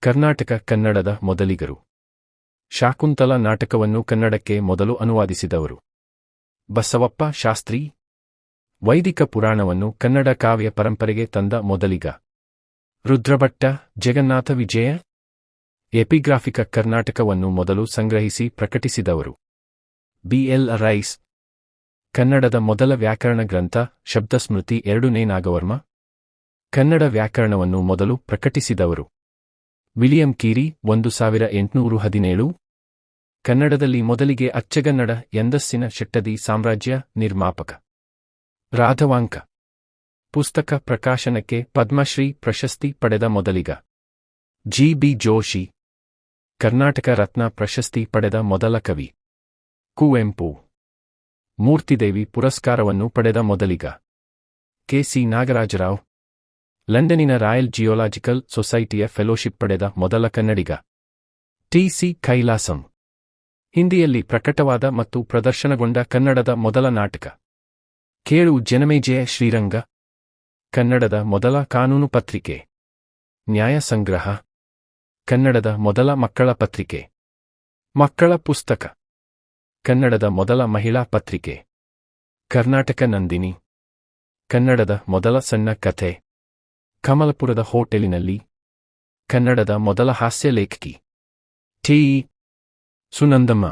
ಕರ್ನಾಟಕ ಕನ್ನಡದ ಮೊದಲಿಗರು. ಶಾಕುಂತಲ ನಾಟಕವನ್ನು ಕನ್ನಡಕ್ಕೆ ಮೊದಲು ಅನುವಾದಿಸಿದವರು. ಬಸವಪ್ಪ ಶಾಸ್ತ್ರಿ. ವೈದಿಕ ಪುರಾಣವನ್ನು ಕನ್ನಡ ಕಾವ್ಯ ಪರಂಪರೆಗೆ ತಂದ ಮೊದಲಿಗ. ರುದ್ರಭಟ್ಟ, ಜಗನ್ನಾಥ ವಿಜಯ. ಎಪಿಗ್ರಾಫಿಕ ಕರ್ನಾಟಕವನ್ನು ಮೊದಲು ಸಂಗ್ರಹಿಸಿ ಪ್ರಕಟಿಸಿದವರು. B L rice. ಕನ್ನಡದ ಮೊದಲ ವ್ಯಾಕರಣ ಗ್ರಂಥ, ಶಬ್ದಸ್ಮೃತಿ ಎರಡನೇ ನಾಗವರ್ಮ. ಕನ್ನಡ ವ್ಯಾಕರಣವನ್ನು ಮೊದಲು ಪ್ರಕಟಿಸಿದವರು. ವಿಲಿಯಂ ಕೀರಿ, ಒಂದು ಸಾವಿರ ಎಂಟುನೂರು ಹದಿನೇಳು. ಕನ್ನಡದಲ್ಲಿ ಮೊದಲಿಗೆ ಅಚ್ಚಗನ್ನಡ, ಎಂದಸ್ಸಿನ ಶೆಟ್ಟದಿ ಸಾಮ್ರಾಜ್ಯ ನಿರ್ಮಾಪಕ. ರಾಧವಾಂಕ. ಪುಸ್ತಕ ಪ್ರಕಾಶನಕ್ಕೆ ಪದ್ಮಶ್ರೀ ಪ್ರಶಸ್ತಿ ಪಡೆದ ಮೊದಲಿಗ. ಜಿ. ಬಿ. ಜೋಶಿ. ಕರ್ನಾಟಕ ರತ್ನ ಪ್ರಶಸ್ತಿ ಪಡೆದ ಮೊದಲ ಕವಿ. ಕುವೆಂಪು. ಮೂರ್ತಿದೇವಿ ಪುರಸ್ಕಾರವನ್ನು ಪಡೆದ ಮೊದಲಿಗ. ಕೆ. ಸಿ. ನಾಗರಾಜರಾವ್ ಲಂಡನಿನ ರಾಯಲ್ ಜಿಯೋಲಾಜಿಕಲ್ ಸೊಸೈಟಿಯ ಫೆಲೋಶಿಪ್ ಪಡೆದ ಮೊದಲ ಕನ್ನಡಿಗ. T C Kailasam. ಹಿಂದಿಯಲ್ಲಿ ಪ್ರಕಟವಾದ ಮತ್ತು ಪ್ರದರ್ಶನಗೊಂಡ ಕನ್ನಡದ ಮೊದಲ ನಾಟಕ. ಕೇಳು ಜನಮೇಜಯ ಶ್ರೀರಂಗ. ಕನ್ನಡದ ಮೊದಲ ಕಾನೂನು ಪತ್ರಿಕೆ. ನ್ಯಾಯ ಸಂಗ್ರಹ. ಕನ್ನಡದ ಮೊದಲ ಮಕ್ಕಳ ಪತ್ರಿಕೆ. ಮಕ್ಕಳ ಪುಸ್ತಕ. ಕನ್ನಡದ ಮೊದಲ ಮಹಿಳಾ ಪತ್ರಿಕೆ. ಕರ್ನಾಟಕ ನಂದಿನಿ. ಕನ್ನಡದ ಮೊದಲ ಸಣ್ಣ ಕಥೆ. ಕಮಲಪುರದ ಹೋಟೆಲಿನಲ್ಲಿ ಕನ್ನಡದ ಮೊದಲ ಹಾಸ್ಯ ಲೇಖಕಿ ಟಿ. ಸುನಂದಮ್ಮ.